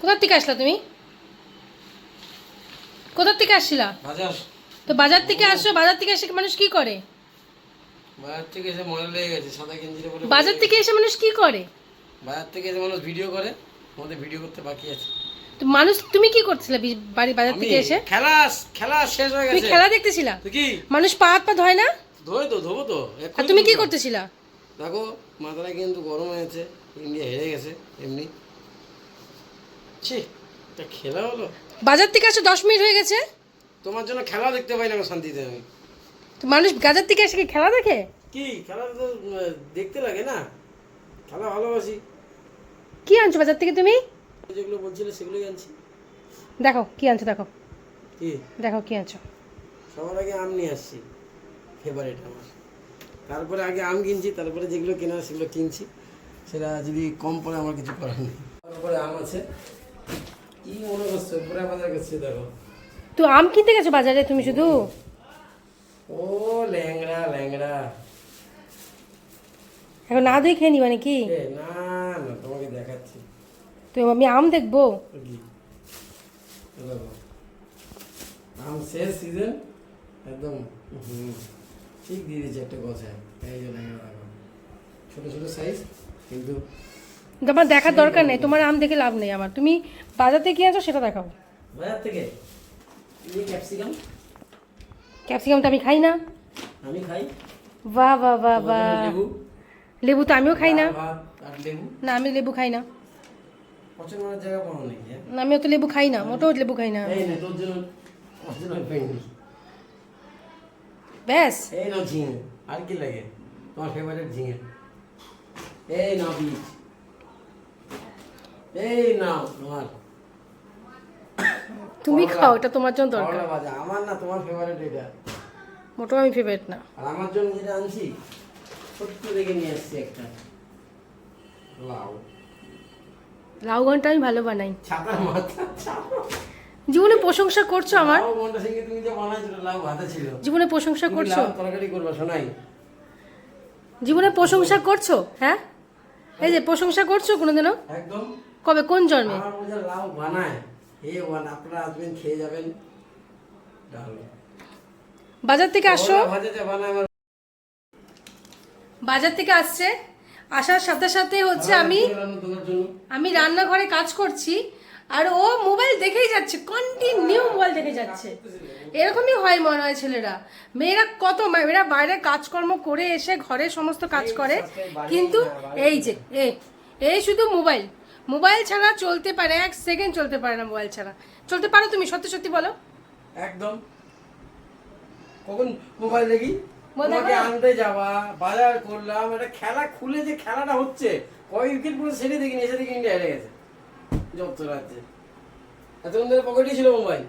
কোথার থেকে আসলা তুমি? কোথার থেকে আসছিলা? বাজার। তো বাজার থেকে আসছো বাজার থেকে এসে মানুষ কি করে? বাজার থেকে এসে মনে লেগে গেছে সাদা গেঞ্জিটা বলে বাজার থেকে এসে মানুষ কি করে? বাজার থেকে এসে মানুষ ভিডিও করে আমাদের ভিডিও করতে বাকি আছে। তো মানুষ তুমি কি করছিলে বি- বাড়ি বাজার থেকে এসে? খেলা খেলা শেষ হয়ে তুমি গেছে। খেলা দেখতেছিলা? কি? মানুষ পা হাত পা ধয় না? ধোয় তো ধোবো তো। আর এক্ষুনি তুমি কি ধুবো। করতেছিলা? দেখো মাথাটা কিন্তু গরম হয়েছে ইন্ডিয়া হেরে গেছে এমনি। ছি তা খেলা হলো। বাজার থেকে আসো দশ মিনিট হয়ে গেছে? তোমার জন্য খেলা দেখতে পাই না শান্তিতে। আমি তো মানুষ বাজার থেকে এসে কি খেলা দেখে? কি? খেলা তো দেখতে লাগে না। খেলা ভালোবাসি। কি আনছো বাজার থেকে তুমি? যেগুলো বলছিলে সেগুলোই আনছি। দেখো কি আনছো দেখো। কি? দেখো কি আনছো। সবার আগে আম নিয়ে আসছি। ফেভারিট আমার। তারপরে আগে আম কিনছি তারপরে যেগুলো কেনার সেগুলো কিনছি। সেটা যদি কম পড়ে আমার কিছু করার নেই। তারপরে আম আছে। কি মনে করছ? পুরা বাজার করছে দেখো। তো আম কিনতে গেছো বাজারে তুমি শুধু? ও ল্যাংড়া ল্যাংড়া। এখন না দিয়ে খেয়ে নিবা নাকি? না না তোমাকে দেখাচ্ছি। তো আমি আম দেখব? আম শেষ সিজন একদম ঠিক দিয়ে দিয়েছে একটা গছায় এই যে ল্যাংড়া দেখো। ছোটো ছোটো সাইজ কিন্তু তোমার দেখার দরকার নেই তোমার আম দেখে লাভ নেই আমার। তুমি বাজার থেকে কি আনছো সেটা দেখাও। বাজার থেকে? এই ক্যাপসিকাম ক্যাপসিকাম তো আমি খাই না। আমি খাই। বাহ বাহ বাহ বাহ। লেবু। লেবু তো আমিও খাই না। না আমি লেবু খাই না। হ্যাঁ? না, আমিও তো লেবু খাই না মোটেও লেবু খাই না। এই নে তোর জন্য তোর জন্য ভেন্ডি ব্যাস। এই নাও ঝিঙে আর কি লাগে? তোমার ফেভারিট ঝিঙে। এই নাও বীজ। এই নাও তোমার। তুমি খাও এটা তোমার জন্য দরকার। আমার না তোমার ফেভারিট এটা। মোটেও আমি ফেভারিট না। আর আমার জন্য যেটা আনছি ছোট্ট দেখে নিয়ে আসছি একটা। লাউ। লাউ ঘণ্টা আমি ভালো বানাই। ছাতার মাথা জীবনে প্রশংসা করছ আমার? লাউ মনটা সিংহে তুমি যে লাউ ভাতে ছিল। জীবনে প্রশংসা করছ? লাউ তরকারি করবা শোনাই। জীবনে প্রশংসা করছ? হ্যাঁ? এই যে প্রশংসা করছ কোনোদিনও? একদম। কবে? কোন জন্মে? আমার বোঝা লাউ বানায়। এ ওয়ান আপনারা আসবেন খেয়ে যাবেন। বাজার থেকে আসো। বাজার থেকে আসছে। আসার সাথে সাথে হচ্ছে আমি আমি রান্নাঘরে কাজ করছি আর ও মোবাইল দেখেই যাচ্ছে কন্টিনিউ মোবাইল দেখে যাচ্ছে। এরকমই হয় মনে হয় ছেলেরা। মেয়েরা কত মেয়েরা বাইরে কাজকর্ম করে এসে ঘরে সমস্ত কাজ করে কিন্তু এই যে এই শুধু মোবাইল। মোবাইল ছাড়া চলতে পারে এক সেকেন্ড চলতে পারে না মোবাইল ছাড়া। চলতে পারো তুমি সত্যি সত্যি বলো। একদম। কখন মোবাইল দেখি? তোমাকে আনতে যাওয়া বাজার করলাম একটা খেলা খুলে যে খেলাটা হচ্ছে কয় উইকেট পুরো সেরে দেখিনি এসে দেখি ইন্ডিয়া হেরে গেছে। যত রাজ্যে। এতক্ষণ ধরে পকেটে ছিল মোবাইল।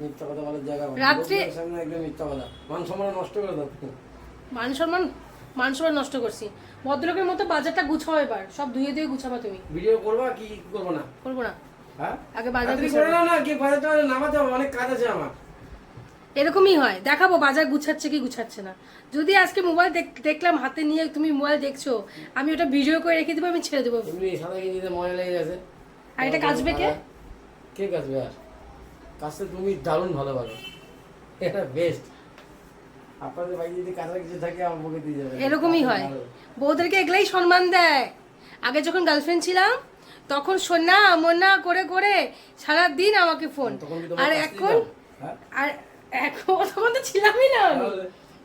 মিথ্যা কথা বলার জায়গা রাত্রে- সামনে একদম মিথ্যা কথা। মান সম্মান নষ্ট করে দাও। মান সম্মান মান সম্মান নষ্ট করছি। ভদ্রলোকের মতো বাজারটা গুছাও এবার। সব ধুয়ে ধুয়ে গুছাবা তুমি। ভিডিও করবা কি করব না? করব না। হ্যাঁ? আগে বাজার। করে নাও না কি বাজারটা নামাতে হবে অনেক কাজ আছে আমার। এরকমই হয়। দেখাবো বাজার গুছাচ্ছে কি গুছাচ্ছে না। যদি আজকে মোবাইল দেখলাম হাতে নিয়ে তুমি মোবাইল দেখছ আমি ওটা ভিডিও করে রেখে দেবো আমি ছেড়ে দেবো। ময়লা লেগে গেছে। আর এটা কাজবে কে? কে কাজবে আর? কাচতে তুমি দারুণ ভালো পারো এটা বেস্ট আপনাদের বাড়ি যদি কাঁচা কিছু থাকে মুখে দিয়ে যাবে এরকমই হয়। বউদেরকে এগুলাই সম্মান দেয়। আগে যখন গার্লফ্রেন্ড ছিলাম তখন সোনা মোনা করে করে সারা দিন আমাকে ফোন তোমার আর এখন হ্যাঁ? আর এখন তখন তো ছিলামই না আমি।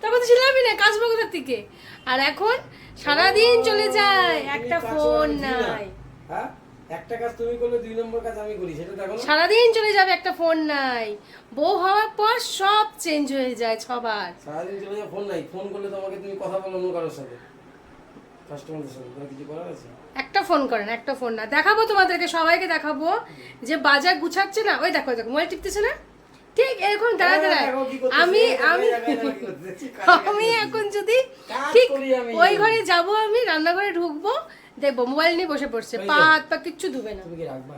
তখন তো ছিলামই না কাজবো কোথার থেকে। আর এখন সারা দিন চলে যায় একটা ফোন। নাই। হ্যাঁ? একটা কাজ তুমি করলে দুই নম্বর কাজ আমি করি সেটা দেখো সারাদিন চলে যাবে একটা ফোন নাই। বউ হওয়ার পর সব চেঞ্জ হয়ে যায় সবার। সারাদিন চলে যাও ফোন নাই। ফোন করলে তোমাকে তুমি কথা বলো অন্য কারোর সাথে। কাস্টমারদের সাথে। তোমার কিছু করার আছে? একটা ফোন করেন একটা ফোন না। দেখাবো তোমাদেরকে সবাইকে দেখাবো যে বাজার গুছাচ্ছে না। ওই দেখো দেখো মোবাইল টিপতেছে না? ঠিক এরকম দাঁড়া দাঁড়া করতেছে, আমি আমি আমি এখন যদি ঠিক ওই ঘরে যাব আমি রান্নাঘরে ঢুকবো দেখব মোবাইল নিয়ে বসে পড়ছে পা হাত পা কিচ্ছু ধুবে না। তুমি কি রাখবা?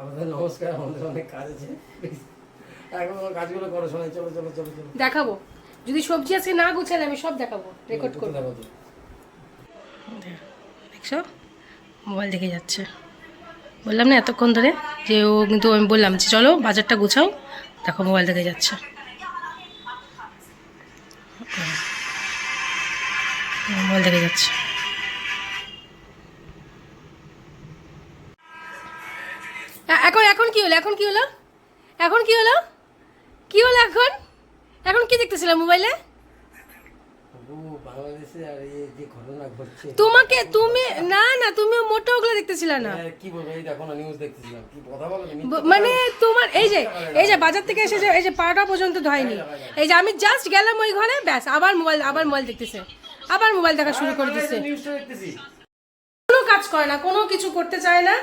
আমাদের নমস্কার আমাদের অনেক কাজ আছে। এখন কাজগুলো করো শোনাই চলো চলো চলো চলো। দেখাবো। যদি সবজি আজকে না গুছালে আমি সব দেখাবো রেকর্ড করব। দেখছ? মোবাইল দেখে যাচ্ছে। বললাম না এতক্ষণ ধরে যে ও কিন্তু আমি বললাম যে চলো বাজারটা গুছাও দেখো মোবাইল দেখে যাচ্ছে। মোবাইল দেখে যাচ্ছে। এখন এখন কি হলো? এখন কি হলো? এখন কি হলো? কি হলো এখন? এখন কি দেখতেছিলাম মোবাইলে? তোমাকে তুমি না না তুমি মোটা ওগুলো দেখতেছিলে না। হ্যাঁ, কি বলব এই দেখো না নিউজ দেখতেছিলাম। কি কথা বলো মানে তোমার এই যে এই যে বাজার থেকে এসে যে এই যে পাটা পর্যন্ত ধয়নি এই যে আমি জাস্ট গেলাম ওই ঘরে ব্যাস আবার মোবাইল আবার মোবাইল দেখতেছে। আবার মোবাইল দেখা শুরু করে দিচ্ছে। নিউজটা দেখতেছি। কোনো কাজ করে না, কোনো কিছু করতে চায় না।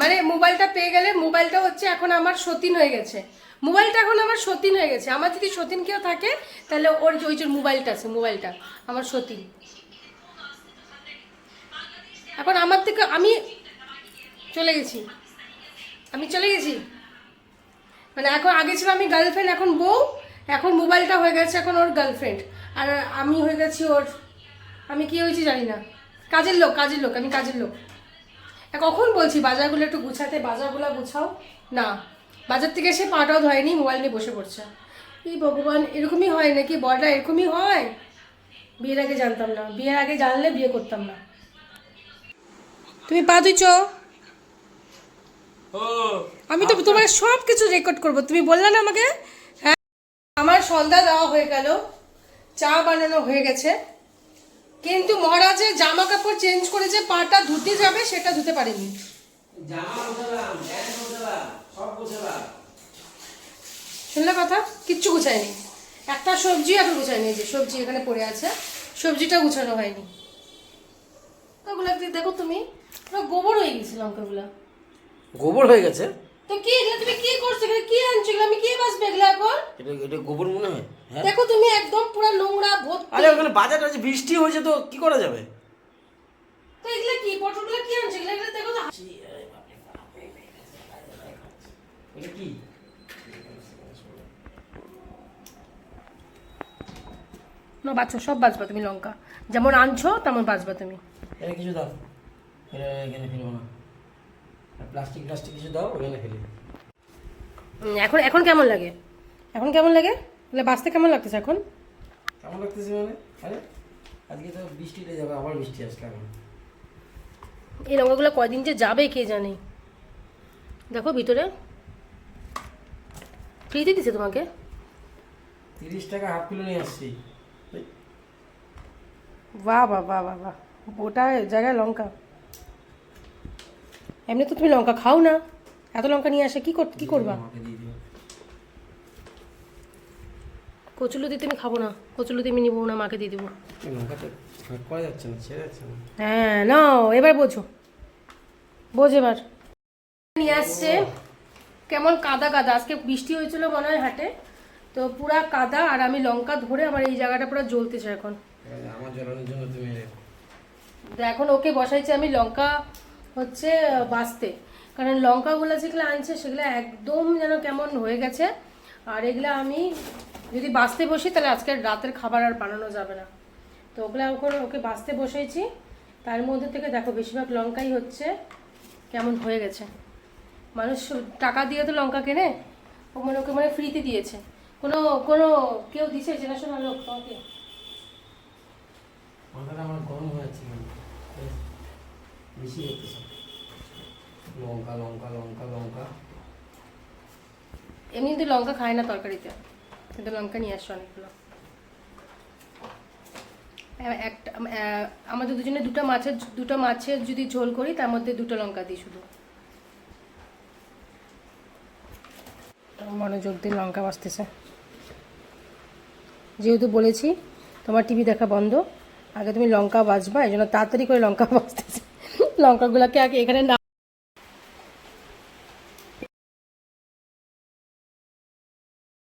মানে মোবাইলটা পেয়ে গেলে মোবাইলটা হচ্ছে এখন আমার সতীন হয়ে গেছে। মোবাইলটা এখন আমার সতীন হয়ে গেছে। আমার যদি সতীন কেউ থাকে, তাহলে ওর ওই যে মোবাইলটা আছে, মোবাইলটা, আমার সতীন। এখন আমার থেকে আমি চলে গেছি। আমি চলে গেছি? মানে এখন আগে ছিল আমি গার্লফ্রেন্ড এখন বউ, এখন মোবাইলটা হয়ে গেছে, এখন ওর গার্লফ্রেন্ড আর আমি হয়ে গেছি ওর আমি কি হয়েছি জানি না। কাজের লোক কাজের লোক আমি কাজের লোক। কখন বলছি বাজারগুলো একটু গুছাতে বাজারগুলো গুছাও? না। বাজার থেকে এসে পাটাও ধরেনি মোবাইল নিয়ে বসে পড়ছে। এই ভগবান এরকমই হয় নাকি? বড়রা এরকমই হয়? বিয়ের আগে জানতাম না। বিয়ের আগে জানলে বিয়ে করতাম না। তুমি পা ধুইছ? ও। আমি তো তোমার সব কিছু রেকর্ড করব। তুমি বললে না আমাকে? হ্যাঁ আমার সন্ধ্যা দেওয়া হয়ে গেল। চা বানানো হয়ে গেছে। কিন্তু মহারাজের জামা কাপড় চেঞ্জ করেছে পাটা ধুতে যাবে সেটা ধুতে পারেনি। শুনলে কথা? কিচ্ছু গুছায়নি। একটা সবজি এখন গুছায়নি এই যে সবজি এখানে পড়ে আছে। সবজিটা গুছানো হয়নি। ওগুলো দেখো তুমি গোবর হয়ে গেছে লঙ্কাগুলো গোবর হয়ে গেছে? তো কি এগুলো তুমি কি করছ? এগুলো কি আনছো? এগুলো আমি কি বাঁচবে এগুলো এখন? এটা এটা গোবর মনে হয় হ্যাঁ? দেখো তুমি একদম পুরো নোংরা ভর্তি। আরে ওখানে বাজার আছে বৃষ্টি হয়েছে তো কি করা যাবে? তো এগুলো কি পটলগুলো কি আনছো? এগুলো এগুলো দেখো তো। এটা কি? না বাঁচো সব বাঁচবা তুমি লঙ্কা। যেমন আনছো তেমন বাঁচবা তুমি। এটা কিছু দাও। এটা এখানে ফেলব না। প্লাস্টিক প্লাস্টিক কিছু দাও ওখানে ফেলি উম, এখন এখন কেমন লাগে? এখন কেমন লাগে? তাহলে বাঁচতে কেমন লাগতেছে এখন? কেমন লাগতেছে মানে? আরে আজকে তো বৃষ্টিতে যাবে আবার বৃষ্টি আসলে এখন। এই লঙ্কাগুলো কয়দিন যে যাবে কে জানে? দেখো ভিতরে। ফ্রিতে দিছে তোমাকে? তিরিশ টাকা হাফ কিলো নিয়ে আসছি। বাহ বাহ বাহ বাহ বাহ। ওটা জায়গায় লঙ্কা। এমনি তো তুমি লঙ্কা খাও না। এত লঙ্কা নিয়ে আসে কি কর কি করবা? কচুলুতি তুমি খাব না। কচুলুতি আমি নিবো না মাকে দিয়ে দেবো। হ্যাঁ নাও এবার বোঝো। বোঝ এবার। নিয়ে আসছে। কেমন কাদা কাদা। আজকে বৃষ্টি হয়েছিল মনে হয় হাটে। তো পুরা কাদা আর আমি লঙ্কা ধরে আমার এই জায়গাটা পুরো জ্বলতেছে এখন। আমার জ্বালানোর জন্য তুমি এখন ওকে বসাইছি আমি লঙ্কা হচ্ছে বাঁচতে। কারণ লঙ্কাগুলো যেগুলো আনছে, সেগুলো একদম যেন কেমন হয়ে গেছে। আর এগুলো আমি যদি বাঁচতে বসি, তাহলে আজকে রাতের খাবার আর বানানো যাবে না। তো ওগুলো এখন ওকে বাঁচতে বসেছি। তার মধ্যে থেকে দেখো, বেশিরভাগ লঙ্কাই হচ্ছে, কেমন হয়ে গেছে। মানুষ টাকা দিয়ে তো লঙ্কা কেনে ও মানে ওকে মানে ফ্রিতে দিয়েছে। কোনো কোনো কেউ দিছে চেনাশোনা লোক মাথাটা আমার গরম হয়ে যাচ্ছে কেন? বেশি লঙ্কা লঙ্কা লঙ্কা লঙ্কা। এমনি কিন্তু লঙ্কা খায় না তরকারিতে। কিন্তু লঙ্কা নিয়ে আসছে অনেকগুলো। একটা আমাদের দুজনে দুটো মাছের দুটো মাছের যদি ঝোল করি তার মধ্যে দুটো লঙ্কা দিই শুধু। মনোযোগ দিয়ে লঙ্কা বাঁচতেছে যেহেতু বলেছি তোমার টিভি দেখা বন্ধ। আগে তুমি লঙ্কা বাজবা এই জন্য তাড়াতাড়ি করে লঙ্কা বাঁচতেছে লঙ্কাগুলোকে আগে এখানে না